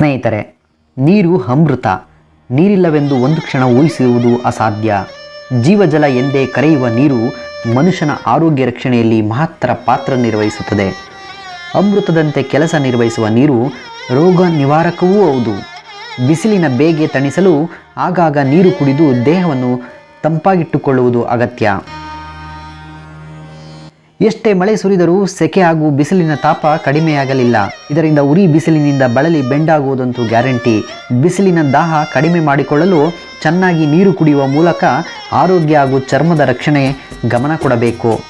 ಸ್ನೇಹಿತರೆ, ನೀರು ಅಮೃತ. ನೀರಿಲ್ಲವೆಂದು ಒಂದು ಕ್ಷಣ ಊಹಿಸುವುದು ಅಸಾಧ್ಯ. ಜೀವಜಲ ಎಂದೇ ಕರೆಯುವ ನೀರು ಮನುಷ್ಯನ ಆರೋಗ್ಯ ರಕ್ಷಣೆಯಲ್ಲಿ ಮಹತ್ತರ ಪಾತ್ರ ನಿರ್ವಹಿಸುತ್ತದೆ. ಅಮೃತದಂತೆ ಕೆಲಸ ನಿರ್ವಹಿಸುವ ನೀರು ರೋಗ ನಿವಾರಕವೂ ಹೌದು. ಬಿಸಿಲಿನ ಬೇಗೆ ತಣಿಸಲು ಆಗಾಗ ನೀರು ಕುಡಿದು ದೇಹವನ್ನು ತಂಪಾಗಿಟ್ಟುಕೊಳ್ಳುವುದು ಅಗತ್ಯ. ಎಷ್ಟೇ ಮಳೆ ಸುರಿದರೂ ಸೆಕೆ ಹಾಗೂ ಬಿಸಿಲಿನ ತಾಪ ಕಡಿಮೆಯಾಗಲಿಲ್ಲ. ಇದರಿಂದ ಉರಿ ಬಿಸಿಲಿನಿಂದ ಬಳಲಿ ಬೆಂಡಾಗುವುದಂತೂ ಗ್ಯಾರಂಟಿ. ಬಿಸಿಲಿನ ದಾಹ ಕಡಿಮೆ ಮಾಡಿಕೊಳ್ಳಲು ಚೆನ್ನಾಗಿ ನೀರು ಕುಡಿಯುವ ಮೂಲಕ ಆರೋಗ್ಯ ಹಾಗೂ ಚರ್ಮದ ರಕ್ಷಣೆ ಗಮನ ಕೊಡಬೇಕು.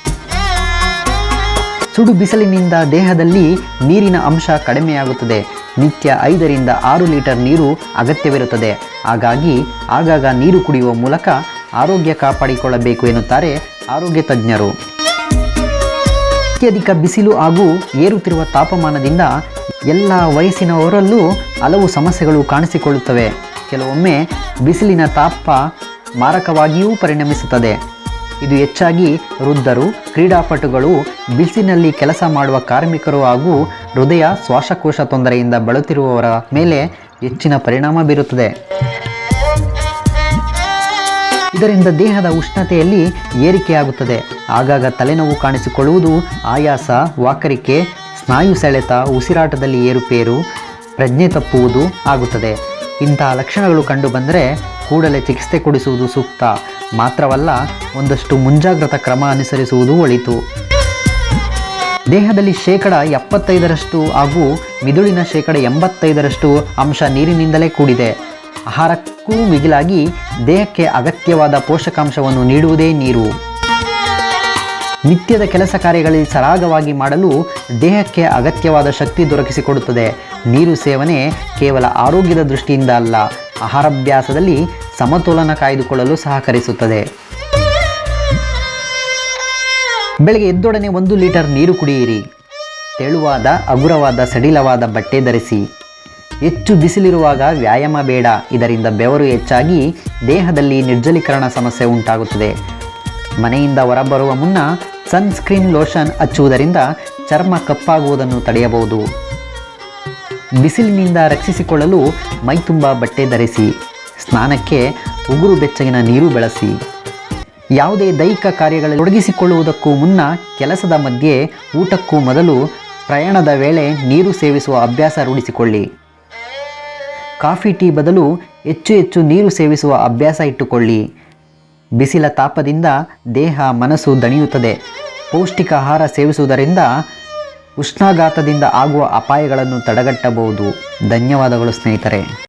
ಸುಡು ಬಿಸಿಲಿನಿಂದ ದೇಹದಲ್ಲಿ ನೀರಿನ ಅಂಶ ಕಡಿಮೆಯಾಗುತ್ತದೆ. ನಿತ್ಯ ಐದರಿಂದ ಆರು ಲೀಟರ್ ನೀರು ಅಗತ್ಯವಿರುತ್ತದೆ. ಹಾಗಾಗಿ ಆಗಾಗ ನೀರು ಕುಡಿಯುವ ಮೂಲಕ ಆರೋಗ್ಯ ಕಾಪಾಡಿಕೊಳ್ಳಬೇಕು ಎನ್ನುತ್ತಾರೆ ಆರೋಗ್ಯ ತಜ್ಞರು. ಅತ್ಯಧಿಕ ಬಿಸಿಲು ಹಾಗೂ ಏರುತ್ತಿರುವ ತಾಪಮಾನದಿಂದ ಎಲ್ಲ ವಯಸ್ಸಿನವರಲ್ಲೂ ಹಲವು ಸಮಸ್ಯೆಗಳು ಕಾಣಿಸಿಕೊಳ್ಳುತ್ತವೆ. ಕೆಲವೊಮ್ಮೆ ಬಿಸಿಲಿನ ತಾಪ ಮಾರಕವಾಗಿಯೂ ಪರಿಣಮಿಸುತ್ತದೆ. ಇದು ಹೆಚ್ಚಾಗಿ ವೃದ್ಧರು, ಕ್ರೀಡಾಪಟುಗಳು, ಬಿಸಿಲಿನಲ್ಲಿ ಕೆಲಸ ಮಾಡುವ ಕಾರ್ಮಿಕರು ಹಾಗೂ ಹೃದಯ ಶ್ವಾಸಕೋಶ ತೊಂದರೆಯಿಂದ ಬಳಲುತ್ತಿರುವವರ ಮೇಲೆ ಹೆಚ್ಚಿನ ಪರಿಣಾಮ ಬೀರುತ್ತದೆ. ಇದರಿಂದ ದೇಹದ ಉಷ್ಣತೆಯಲ್ಲಿ ಏರಿಕೆಯಾಗುತ್ತದೆ. ಆಗಾಗ ತಲೆನೋವು ಕಾಣಿಸಿಕೊಳ್ಳುವುದು ಆಯಾಸ, ವಾಕರಿಕೆ, ಸ್ನಾಯು ಸೆಳೆತ, ಉಸಿರಾಟದಲ್ಲಿ ಏರುಪೇರು, ಪ್ರಜ್ಞೆ ತಪ್ಪುವುದು ಆಗುತ್ತದೆ. ಇಂತಹ ಲಕ್ಷಣಗಳು ಕಂಡುಬಂದರೆ ಕೂಡಲೇ ಚಿಕಿತ್ಸೆ ಕೊಡಿಸುವುದು ಸೂಕ್ತ. ಮಾತ್ರವಲ್ಲ, ಒಂದಷ್ಟು ಮುಂಜಾಗ್ರತಾ ಕ್ರಮ ಅನುಸರಿಸುವುದು ಒಳಿತು. ದೇಹದಲ್ಲಿ ಶೇಕಡ ಎಪ್ಪತ್ತೈದರಷ್ಟು ಹಾಗೂ ಮಿದುಳಿನ ಶೇಕಡ ಎಂಬತ್ತೈದರಷ್ಟು ಅಂಶ ನೀರಿನಿಂದಲೇ ಕೂಡಿದೆ. ಆಹಾರಕ್ಕೂ ಮಿಗಿಲಾಗಿ ದೇಹಕ್ಕೆ ಅಗತ್ಯವಾದ ಪೋಷಕಾಂಶವನ್ನು ನೀಡುವುದೇ ನೀರು. ನಿತ್ಯದ ಕೆಲಸ ಕಾರ್ಯಗಳಲ್ಲಿ ಸರಾಗವಾಗಿ ಮಾಡಲು ದೇಹಕ್ಕೆ ಅಗತ್ಯವಾದ ಶಕ್ತಿ ದೊರಕಿಸಿಕೊಡುತ್ತದೆ. ನೀರು ಸೇವನೆ ಕೇವಲ ಆರೋಗ್ಯದ ದೃಷ್ಟಿಯಿಂದ ಅಲ್ಲ, ಆಹಾರಾಭ್ಯಾಸದಲ್ಲಿ ಸಮತೋಲನ ಕಾಯ್ದುಕೊಳ್ಳಲು ಸಹಕರಿಸುತ್ತದೆ. ಬೆಳಗ್ಗೆ ಎದ್ದೊಡನೆ ಒಂದು ಲೀಟರ್ ನೀರು ಕುಡಿಯಿರಿ. ತೆಳುವಾದ ಹಗುರವಾದ ಸಡಿಲವಾದ ಬಟ್ಟೆ ಧರಿಸಿ. ಹೆಚ್ಚು ಬಿಸಿಲಿರುವಾಗ ವ್ಯಾಯಾಮ ಬೇಡ. ಇದರಿಂದ ಬೆವರು ಹೆಚ್ಚಾಗಿ ದೇಹದಲ್ಲಿ ನಿರ್ಜಲೀಕರಣ ಸಮಸ್ಯೆ ಉಂಟಾಗುತ್ತದೆ. ಮನೆಯಿಂದ ಹೊರಬರುವ ಮುನ್ನ ಸನ್ಸ್ಕ್ರೀನ್ ಲೋಷನ್ ಹಚ್ಚುವುದರಿಂದ ಚರ್ಮ ಕಪ್ಪಾಗುವುದನ್ನು ತಡೆಯಬಹುದು. ಬಿಸಿಲಿನಿಂದ ರಕ್ಷಿಸಿಕೊಳ್ಳಲು ಮೈತುಂಬ ಬಟ್ಟೆ ಧರಿಸಿ. ಸ್ನಾನಕ್ಕೆ ಉಗುರು ಬೆಚ್ಚಗಿನ ನೀರು ಬಳಸಿ. ಯಾವುದೇ ದೈಹಿಕ ಕಾರ್ಯಗಳಲ್ಲಿ ತೊಡಗಿಸಿಕೊಳ್ಳುವುದಕ್ಕೂ ಮುನ್ನ ಕೆಲಸದ ಮಧ್ಯೆ ಊಟಕ್ಕೂ ಮೊದಲು ಪ್ರಯಾಣದ ವೇಳೆ ನೀರು ಸೇವಿಸುವ ಅಭ್ಯಾಸ ರೂಢಿಸಿಕೊಳ್ಳಿ. ಕಾಫಿ ಟೀ ಬದಲು ಹೆಚ್ಚು ಹೆಚ್ಚು ನೀರು ಸೇವಿಸುವ ಅಭ್ಯಾಸ ಇಟ್ಟುಕೊಳ್ಳಿ. ಬಿಸಿಲ ತಾಪದಿಂದ ದೇಹ, ಮನಸ್ಸು ದಣಿಯುತ್ತದೆ. ಪೌಷ್ಟಿಕ ಆಹಾರ ಸೇವಿಸುವುದರಿಂದ ಉಷ್ಣಾಘಾತದಿಂದ ಆಗುವ ಅಪಾಯಗಳನ್ನು ತಡೆಗಟ್ಟಬಹುದು. ಧನ್ಯವಾದಗಳು ಸ್ನೇಹಿತರೆ.